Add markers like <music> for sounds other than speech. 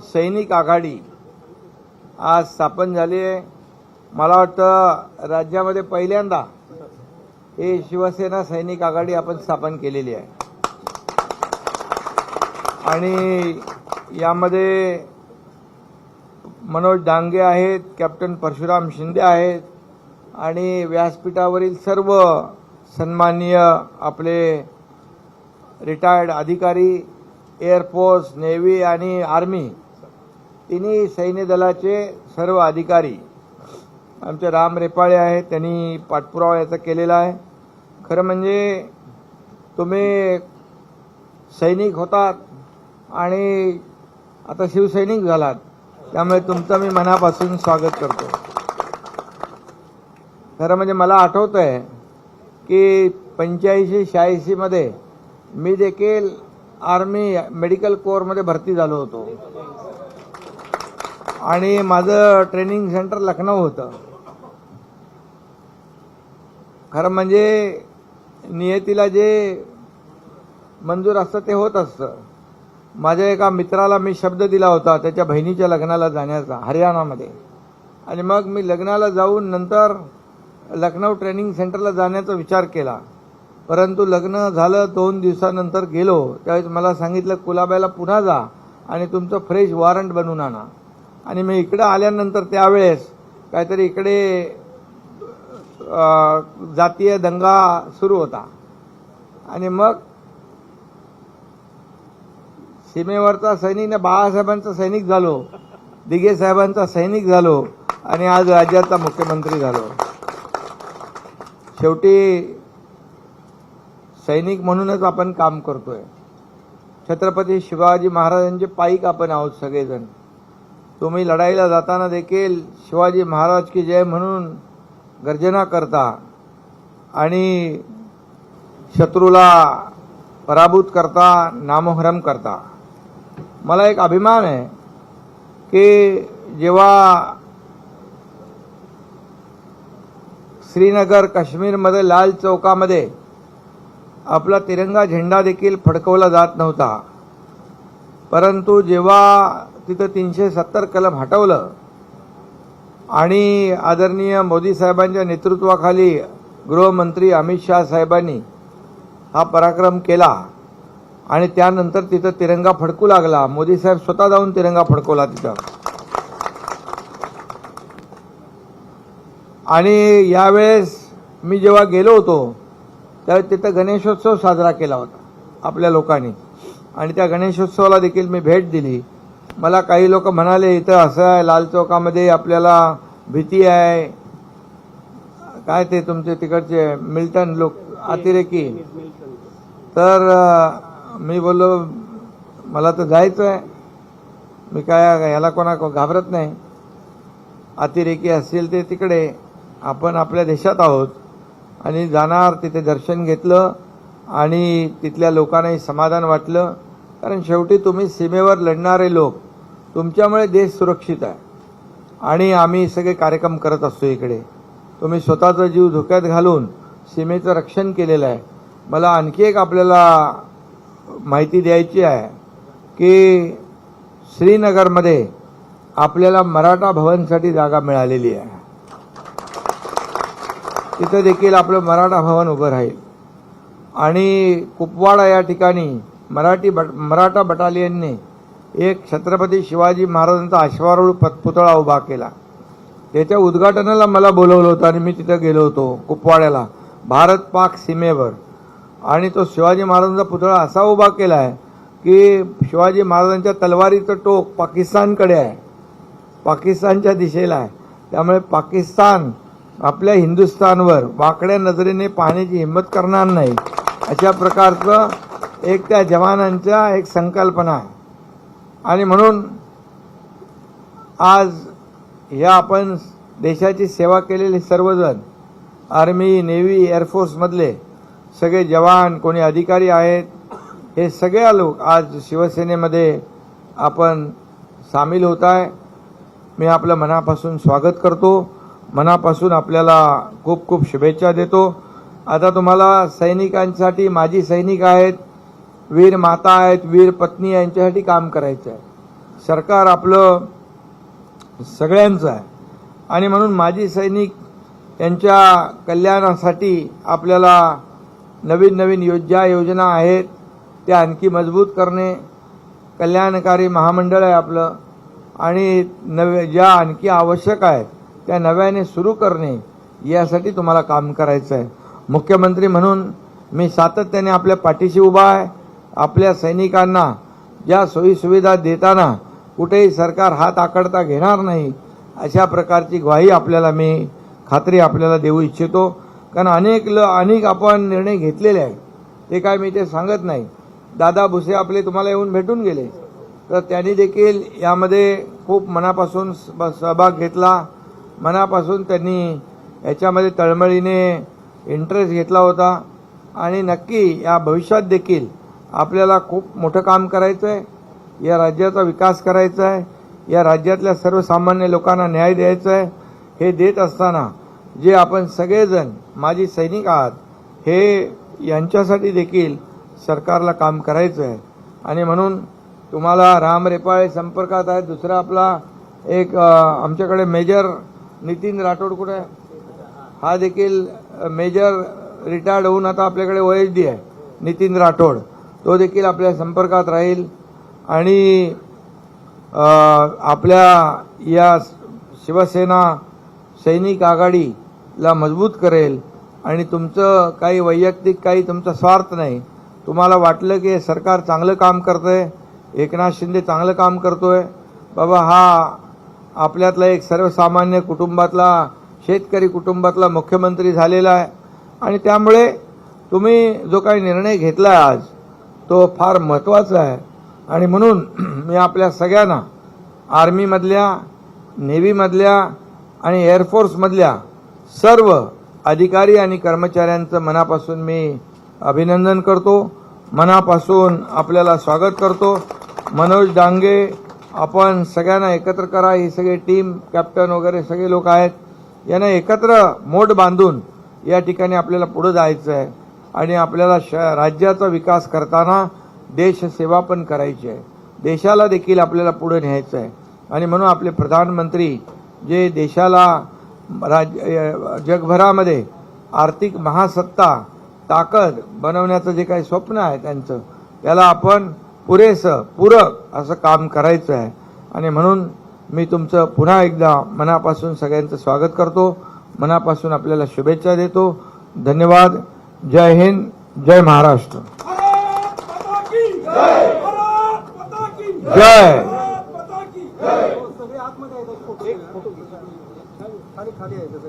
सैनिक आघाडी आज स्थापन झाली आहे. मला वाटतं राज्यामध्ये पहिल्यांदा हे शिवसेना सैनिक आघाडी आपण स्थापन केलेली आहे. आणि यामध्ये मनोज डांगे आहेत कॅप्टन परशुराम शिंदे आहेत आणि व्यासपीठावरील सर्व सन्माननीय आपले रिटायर्ड अधिकारी एअरफोर्स नेव्ही आणि आर्मी तिन्ही सैन्य दलाचे सर्व अधिकारी आमचे राम रेपाळे आहेत त्यांनी पाठपुरावा याचा केलेला आहे. खरं म्हणजे तुम्ही सैनिक होतात आणि आता शिवसैनिक झालात त्यामुळे तुमचं मी मनापासून स्वागत करतो. खरं म्हणजे मला आठवतं आहे की पंच्याऐंशी शहाऐंशीमध्ये मी देखील आर्मी मेडिकल कोअरमध्ये भरती झालो होतो. आणि माझं ट्रेनिंग सेंटर लखनौ होतं. खरं म्हणजे नियतीला जे मंजूर असतं ते होत असतं. माझ्या एका मित्राला मी शब्द दिला होता त्याच्या बहिणीच्या लग्नाला जाण्याचा हरियाणामध्ये. आणि मग मी लग्नाला जाऊन नंतर लखनौ ट्रेनिंग सेंटरला जाण्याचा विचार केला. परंतु लग्न झालं दोन दिवसानंतर गेलो. त्यावेळेस मला सांगितलं कुलाब्याला पुन्हा जा आणि तुमचं फ्रेश वॉरंट बनवून आणा. आणि मी इकडं आल्यानंतर त्यावेळेस काहीतरी इकडे जातीय दंगा सुरू होता. आणि मग सीमेवरचा सैनिक ना बाळासाहेबांचा सैनिक झालो. दिघे साहेबांचा सैनिक झालो. आणि आज राज्याचा मुख्यमंत्री झालो. शेवटी सैनिक म्हणूनच आपण काम करतोय. छत्रपती शिवाजी महाराजांचे पाईक आपण आहोत सगळेजण. तुम्ही लढाईला जाताना देखील शिवाजी महाराज की जय म्हणून गर्जना करता आणि शत्रूला पराभूत करता नामोहरम करता. मला एक अभिमान आहे की जेव्हा श्रीनगर काश्मीरमध्ये लाल चौकामध्ये आपला तिरंगा झेंडा देखील फडकवला जात नव्हता परंतु जेव्हा तिथं तीनशे सत्तर कलम हटवलं आणि आदरणीय मोदी साहेबांच्या नेतृत्वाखाली गृहमंत्री अमित शहा साहेबांनी हा पराक्रम केला आणि त्यानंतर तिथं तिरंगा फडकू लागला. मोदी साहेब स्वतः जाऊन तिरंगा फडकवला तिथं. आणि यावेळेस मी जेव्हा गेलो होतो त्यावेळेस तिथं गणेशोत्सव साजरा केला होता आपल्या लोकांनी. आणि त्या गणेशोत्सवाला देखील मी भेट दिली. मला काही लोक म्हणाले इथं असं आहे लाल चौकामध्ये आपल्याला भीती आहे. काय ते तुमचे तिकडचे मिल्टन लोक अतिरेकी? तर मी बोललो मला तर जायचं आहे. मी काय ह्याला कोणा घाबरत नाही. अतिरेकी असतील ते तिकडे. आपण आपल्या देशात आहोत. आणि जाणार तिथे दर्शन घेतलं. आणि तिथल्या लोकांनाही समाधान वाटलं. कारण शेवटी तुम्ही सीमेवर लढणारे लोक तुमच्यामुळे देश सुरक्षित आहे. आणि आम्ही सगळे कार्यक्रम करत असतो इकडे. तुम्ही स्वतःचा जीव धोक्यात घालून सीमेचं रक्षण केलेलं आहे. मला आणखी एक आपल्याला माहिती द्यायची आहे की श्रीनगरमध्ये आपल्याला मराठा भवनसाठी जागा मिळालेली आहे. तिथं देखील आपलं मराठा भवन उभं राहील. आणि कुपवाडा या ठिकाणी मराठी बट मराठा बटालियनने एक छत्रपती शिवाजी महाराजांचा अश्वारूढ पत- पुतळा उभा केला. त्याच्या उद्घाटनाला मला बोलवलं होतं आणि मी तिथं गेलो होतो कुपवाड्याला. भारत पाक सीमेवर. आणि तो शिवाजी महाराजांचा पुतळा असा उभा केला आहे की शिवाजी महाराजांच्या तलवारीचं टोक पाकिस्तानकडे आहे. पाकिस्तानच्या दिशेला आहे. त्यामुळे पाकिस्तान आपल्या हिंदुस्थानवर वाकड्या नजरेने पाहण्याची हिंमत करणार नाही. अशा प्रकारचं एक त्या जवानांच्या एक संकल्पना आहे. आणि म्हणून आज ह्या आपण देशाची सेवा केलेले सर्वजण आर्मी नेव्ही एअरफोर्समधले सगळे जवान कोणी अधिकारी आहेत हे सगळे लोक आज शिवसेनेमध्ये आपण सामील होत आहे. मी आपलं मनापासून स्वागत करतो. मनापासून आपल्याला खूप खूप शुभेच्छा देतो. आता तुम्हाला सैनिकांसाठी माजी सैनिक आहेत वीर माता आहेत वीर पत्नी यांच्यासाठी काम करायचं आहे. सरकार आपलं सगळ्यांचं आहे. आणि म्हणून माजी सैनिक यांच्या कल्याणासाठी आपल्याला नवीन नवीन यो ज्या योजना आहेत त्या आणखी मजबूत करणे कल्याणकारी महामंडळ आहे आपलं आणि नव्या ज्या आणखी आवश्यक आहेत त्या नव्याने सुरू करणे यासाठी तुम्हाला काम करायचं आहे. मुख्यमंत्री म्हणून मी सातत्याने आपल्या पाठीशी उभा आहे. आपल्या सैनिकांना ज्या सोयीसुविधा देताना कुठेही सरकार हात आकडता घेणार नाही अशा प्रकारची ग्वाही आपल्याला मी खात्री आपल्याला देऊ इच्छितो. कारण अनेक ल अनेक आपण निर्णय घेतलेले आहेत. ते काय मी ते सांगत नाही. दादा भुसे आपले तुम्हाला येऊन भेटून गेले. तर त्यांनी देखील यामध्ये खूप मनापासून स- सहभाग घेतला. मनापासून त्यांनी याच्यामध्ये तळमळीने इंटरेस्ट घेतला होता. आणि नक्की या भविष्यात देखील आपल्याला खूप मोठं काम करायचं आहे या राज्याचा विकास करायचा आहे या राज्यातल्या सर्वसामान्य लोकांना न्याय द्यायचा आहे हे देत असताना जे आपण सगळेजण माजी सैनिक आहात हे यांच्यासाठी देखील सरकारला काम करायचं आहे आणि म्हणून तुम्हाला राम रेपाळे संपर्कात आहे. दुसरा आपला एक आमच्याकडे मेजर नितीन राठोड कुठे आहे? हा देखील मेजर रिटायर्ड होऊन आता आपल्याकडे ओ एच डी आहे नितीन राठोड. तो देखील आपल्या संपर्कात राहील. आणि आपल्या या शिवसेना सैनिक आघाडीला मजबूत करेल. आणि तुमचं काही वैयक्तिक काही तुमचा स्वार्थ नाही. तुम्हाला वाटलं की सरकार चांगलं काम करतंय. एकनाथ शिंदे चांगलं काम करतोय. बाबा हा आपल्यातला एक सर्वसामान्य कुटुंबातला शेतकरी कुटुंबातला मुख्यमंत्री झालेला आहे. आणि त्यामुळे तुम्ही जो काही निर्णय घेतला आहे आज तो फार महत्त्वाचा आहे. आणि म्हणून <clears throat> मी आपल्या सगळ्यांना आर्मीमधल्या नेव्हीमधल्या आणि एअरफोर्समधल्या सर्व अधिकारी आणि कर्मचाऱ्यांचं मनापासून मी अभिनंदन करतो. मनापासून आपल्याला स्वागत करतो. मनोज डांगे आपण सगळ्यांना एकत्र करा. ही सगळी टीम कॅप्टन वगैरे सगळे लोक आहेत. यांना एकत्र मोठ बांधून या ठिकाणी आपल्याला पुढे जायचं आहे आणि आपल्याला श राज्याचा विकास करताना देशसेवा पण करायची आहे. देशाला देखील आपल्याला पुढे न्यायचं आहे आणि म्हणून आपले प्रधानमंत्री जे देशाला राज जगभरामध्ये आर्थिक महासत्ता ताकद बनवण्याचं जे काही स्वप्न आहे त्यांचं त्याला आपण पुरेसं पूरक असं काम करायचं आहे आणि म्हणून मी तुमचं पुन्हा एकदा मनापासून सगळ्यांचं स्वागत करतो. मनापासून आपल्याला शुभेच्छा देतो. धन्यवाद. जय हिंद. जय महाराष्ट्र. जय. जय